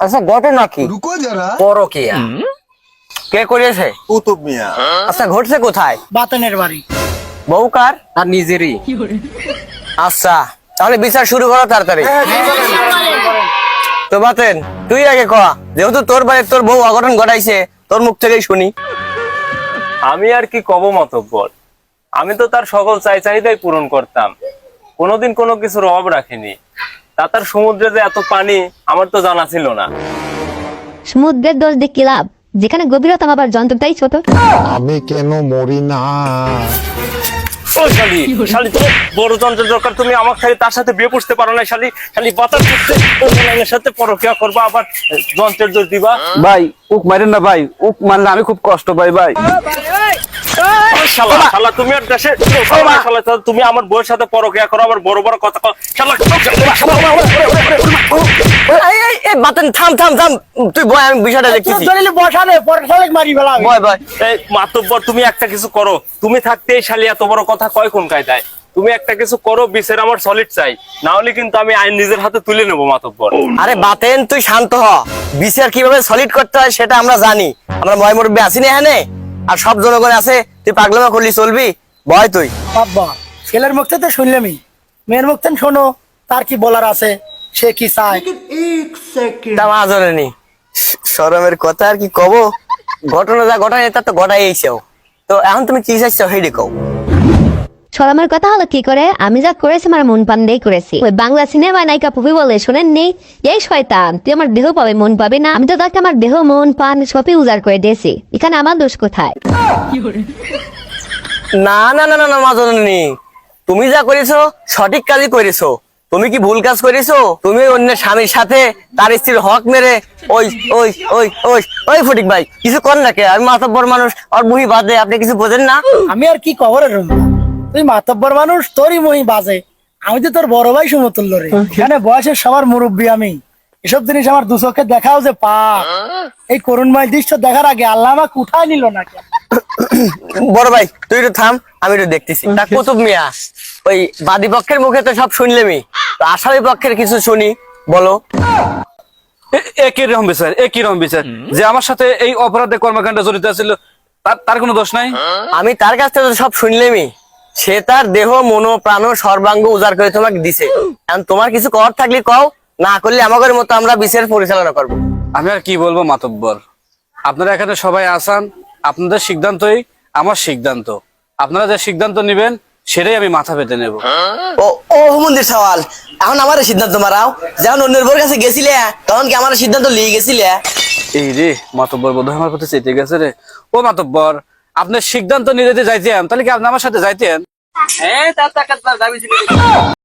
আচ্ছা পরকিয়া। কে করেছে কুতুব মিয়া। আচ্ছা ঘটছে কোথায়? বাতানের বাড়ি। বউ কার? আর নিজেরই। আচ্ছা তাহলে বিচার শুরু করো তাড়াতাড়ি। হ্যাঁ, হ্যাঁ, হ্যাঁ, তো বাতেন তুই আগে কয়া যেহেতু তোর বাড়ির তোর বউ অঘটন ঘটাইছে তোর মুখ থেকেই শুনি। আমি আর কি কব মতব্বর? আমি তো তার সকল চাই চাহিদাই পূরণ করতাম। কোনোদিন কোনো কিছুর অভাব রাখিনি। তা তার সমুদ্রে যে এত পানি আমার তো জানা ছিল না। সমুদ্রের দোষ দেখি লাভ? যেখানে গভীরতা আবার যন্ত্রটাই ছোট। আমি কেন মরি না? ও শালি শালি তো বড় যন্ত্রের দরকার তুমি আমার খালি তার সাথে বিয়ে পুষতে পারো না শালি শালি বাতাস করতে অন্যের সাথে পরকিয়া করবা আবার যন্ত্রের দোষ দিবা ভাই উক মারেন না ভাই উক মারলে আমি খুব কষ্ট পাই ভাই ও শালা শালা তুমি আর দেশে শালা তুমি আমার বউয়ের সাথে পরকিয়া করো আবার বড় বড় কথা শালা বাতেন থাম থাম থাম। তুই বয় আমি বিষয়টা দেখতেছি। দলিলে বসাবে পরে শালেক মারি ফেলা বয় বয়। এই মাতব্বর তুমি একটা কিছু করো। তুমি থাকতে এই শালি এত বড় কথা কয় কোন কায়দায়? তুমি একটা কিছু করো বিচার আমার সলিড চাই। না হলে কিন্তু আমি আইন নিজের হাতে তুলে নেব মাতব্বর। আরে বাতেন তুই শান্ত হ। বিচার কীভাবে সলিড করতে হয় সেটা আমরা জানি। আমরা ময় মুরব্বী আছি না এখানে? আর সব জনগণ আছে তুই পাগলামা করলি চলবি? বয় তুই। বাবা ছেলের মুখ থেকে তো শুনলামই। মেয়ের মুখ থেকে শোনো তার কি বলার আছে? সে কি চায়? তা মা জননী সরমের কথা আর কি কব? ঘটনা যা ঘটায় তা তো ঘটাইছেও। তো এখন তুমি কি চাইছো হেডে কও। সরমের কথা হলো কি করে? আমি যা করেছি আমার মন পান দিয়ে করেছি। ওই বাংলা সিনেমায় নায়িকা পুপি বলে শোনেন নেই এই শয়তান তুই আমার দেহ পাবে মন পাবে না? আমি তো তাকে আমার দেহ মন পান সবই উজাড় করে দিয়েছি। এখানে আমার দোষ কোথায়? না না না না না মা জননী তুমি যা করেছ সঠিক কাজই করেছ। তুমি কি ভুল কাজ করেছ? তুমি অন্য স্বামীর সাথে তার স্ত্রীর হক মেরে ওই ওই ওই ওই ওই ফটিক ভাই, কিছু কর না কে? আমি মাতব্বর মানুষ, আর বুহি বাদে আপনি কিছু বোঝেন না? আমি আর কি রুম? তুই মাতব্বর মানুষ, তোরই মহি বাজে। আমি তো তোর বড় ভাই সমতুল্য রে। এখানে বয়সের সবার মুরব্বী আমি। এসব জিনিস আমার দু চোখে দেখাও যে পা এই করুণময় দৃশ্য দেখার আগে আল্লাহ আমাকে উঠায় নিল না? বড় ভাই তুই একটু থাম আমি একটু দেখতেছি। তা কুতুব মিয়া ওই বাদী পক্ষের মুখে তো সব শুনলেমি তো আসামি পক্ষের কিছু শুনি বলো। একই রকম বিচার একই রকম বিচার। যে আমার সাথে এই অপরাধে কর্মকাণ্ড জড়িত ছিল তার তার কোনো দোষ নাই? আমি তার কাছ থেকে সব শুনলেমি সে তার দেহ মনো প্রাণ সর্বাঙ্গ উজাড় করে তোমাকে দিছে। এখন তোমার কিছু কর থাকলে কও না করলে আমাদের মতো আমরা বিচার পরিচালনা করব। আমি আর কি বলব মাতব্বর? আপনারা এখানে সবাই আসান আপনাদের সিদ্ধান্তই আমার সিদ্ধান্ত। আপনারা যে সিদ্ধান্ত নেবেন সেটাই আমি মাথা পেতে নেব। ও ও মন্দির সওয়াল এখন আমার সিদ্ধান্ত মারাও। যখন অন্যের বোর কাছে গেছিলে তখন কি আমার সিদ্ধান্ত লিয়ে গেছিলে? এই রে মাতব্বর বোধ আমার কথা চেতে গেছে রে। ও মাতব্বর আপনার সিদ্ধান্ত নিতে যাইতেন তাহলে কি আপনি আমার সাথে যাইতেন?